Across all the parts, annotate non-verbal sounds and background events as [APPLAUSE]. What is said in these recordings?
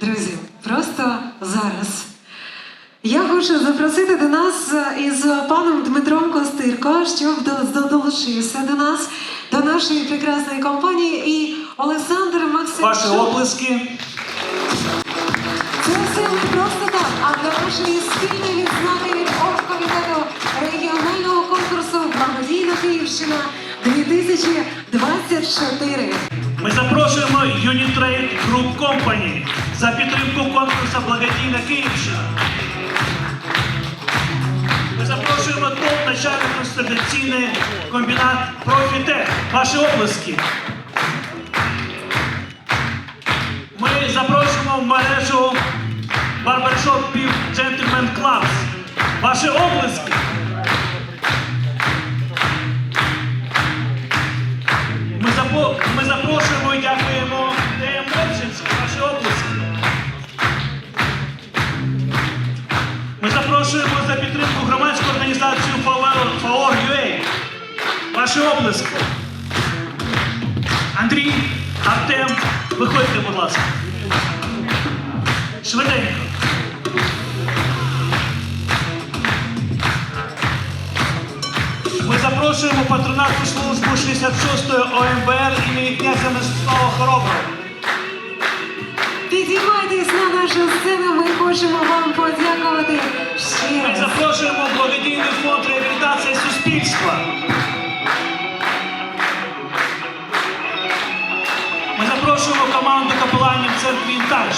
Друзі, просто зараз. Я хочу запросити до нас е, із паном Дмитром Костирко, щоб до- до- долучився до нас, до нашої прекрасної компанії, і Олександр Максимчук. Ваші оплески. Це все не просто так, а до нашої спільної відзнаки від оргкомітету регіонального конкурсу Благодійна Київщина 2024. Ми запрошуємо Unitrade Group Company за підтримку конкурсу Благодійна Київщина. Ми запрошуємо ТОП начальник консультаційний комбінат Профітек. Ваші оплески. Ми запрошуємо в мережу барбершопів Gentleman Clubs. Ваші оплески. Ваші. Андрій, Артем, виходьте, будь ласка. Швиденько. Ми запрошуємо патронатну службу 66-ї ОМБР імені князя Мирослава Хороброго. Підіймайтесь на нашу сцену, ми хочемо вам подякувати ще Ми запрошуємо благодійний фонд реабілітації суспільства. Інтаж.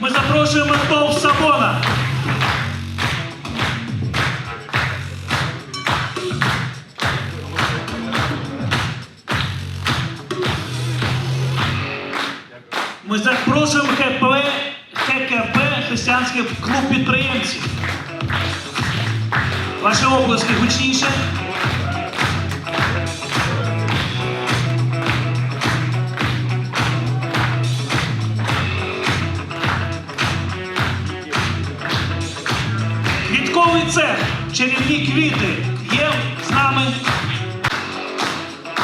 Ми запрошуємо ТОВ Сабона. Ми запрошуємо ХП, ХКП, Християнський клуб підприємців. Ваші оплески гучніше. Цех, чарівні квіти є з нами.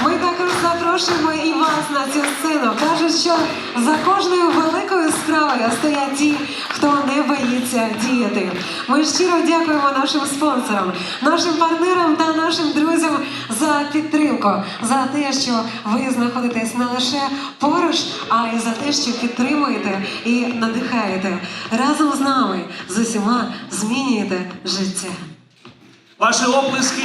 Ми також запрошуємо і вас на цю сцену. Кажуть, що за кожною великою справою стоять ті, хто не боїться діяти. Ми щиро дякуємо нашим спонсорам, нашим партнерам та нашим друзям за підтримку, за те, що ви знаходитесь не лише поруч, а й за те, що підтримуєте і надихаєте. Разом з нами з усіма змінюєте життя. Ваші оплески.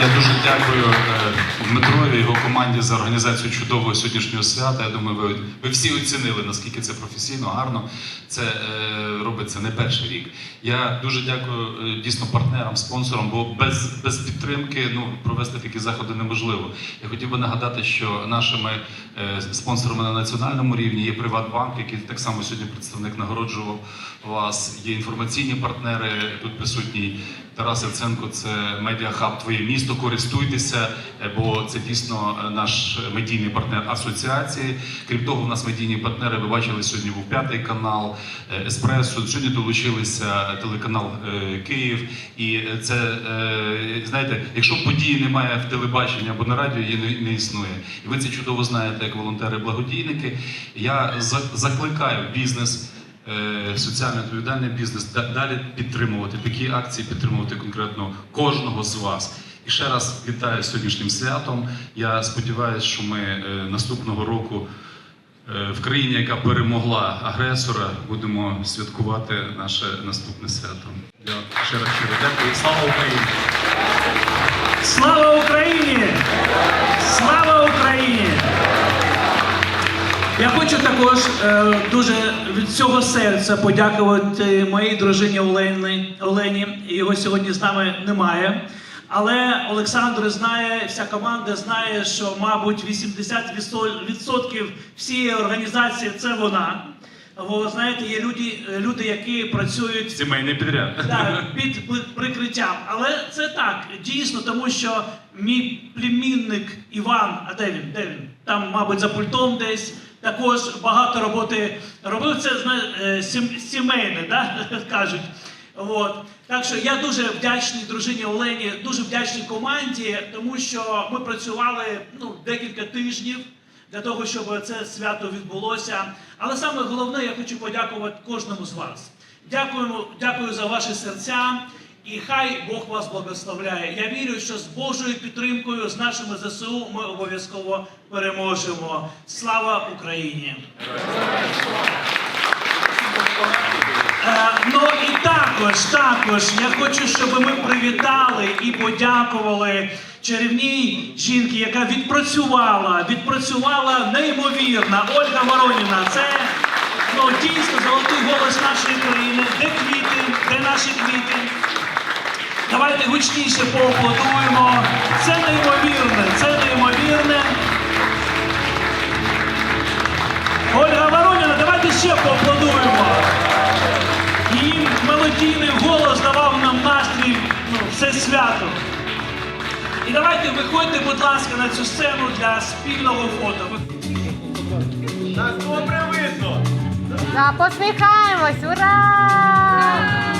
Я дуже дякую е, Дмитрові його команді за організацію чудового сьогоднішнього свята. Я думаю, ви, ви всі оцінили, наскільки це професійно, гарно. Це е, робиться не перший рік. Я дуже дякую е, дійсно партнерам, спонсорам, бо без, без підтримки ну, провести такі заходи неможливо. Я хотів би нагадати, що нашими е, спонсорами на національному рівні є Приватбанк, який так само сьогодні представник нагороджував вас. Є інформаційні партнери тут присутній. Тарас Євценко, це медіахаб Твоє місто. Користуйтеся, е, бо це дійсно е, наш медійний партнер асоціації. Крім того, у нас медійні партнери. Ви бачили сьогодні був п'ятий канал е, Еспресо. Сьогодні долучилися телеканал Київ. І це знаєте, якщо події немає в телебаченні або на радіо, її не, існує. І ви це чудово знаєте, як волонтери-благодійники. Я за- закликаю бізнес соціально відповідальний бізнес далі підтримувати такі акції, підтримувати конкретно кожного з вас. І ще раз вітаю з сьогоднішнім святом. Я сподіваюся, що ми е, наступного року е, в країні, яка перемогла агресора, будемо святкувати наше наступне свято. Я ще раз щиро дякую. Слава Україні! Слава Україні! Також е, дуже від всього серця подякувати моїй дружині Олені. Олені. Його сьогодні з нами немає. Але Олександр знає, вся команда знає, що, мабуть, 80% всієї організації це вона. Бо знаєте, є люди, люди, які працюють Сімейний підряд. так, під прикриттям. Але це так, дійсно, тому що мій племінник Іван, а де він? Де він? Там, мабуть, за пультом десь. Також багато роботи робив. Це е, сім- сімейне, да? [LAUGHS] кажуть. От. Так що я дуже вдячний дружині Олені, дуже вдячний команді, тому що ми працювали ну, декілька тижнів для того, щоб це свято відбулося. Але саме головне, я хочу подякувати кожному з вас. Дякуємо, дякую за ваші серця. І хай Бог вас благословляє. Я вірю, що з Божою підтримкою, з нашими ЗСУ, ми обов'язково переможемо. Слава Україні! Е, Ну і також, також я хочу, щоб ми привітали і подякували чарівній жінці, яка відпрацювала, відпрацювала неймовірно. Ольга Вороніна. Це ну, дійсно золотий голос нашої країни. Давайте гучніше поаплодуємо. Це неймовірне, це неймовірне. Ольга Вороніна, давайте ще поаплодуємо. Її мелодійний голос давав нам настрій ну, все свято. І давайте виходьте, будь ласка, на цю сцену для спільного фото. Добре Да, посміхаємось, ура!